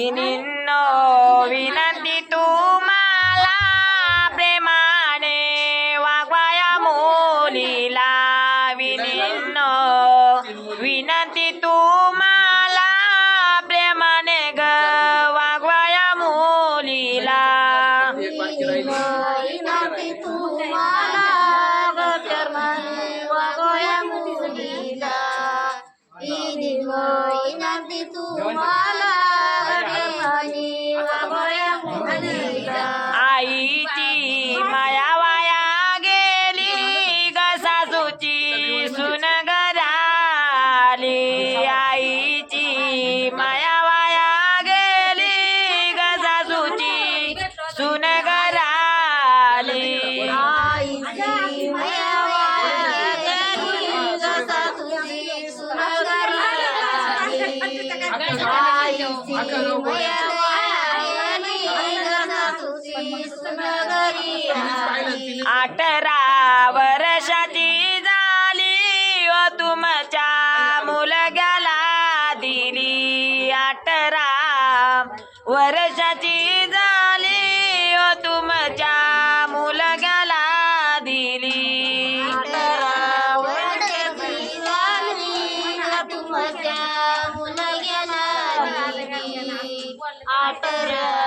इनिन्नो विनंती तुम्हाला going. अठरा वर्षाची झाली व तुमच्या मुलग्याला दिली. अठरा वर्षाची झाली व तुमच्या मुलग्याला दिली. अठरा वर्षाची झाली तुमच्या मुलग्याला दिली. अठरा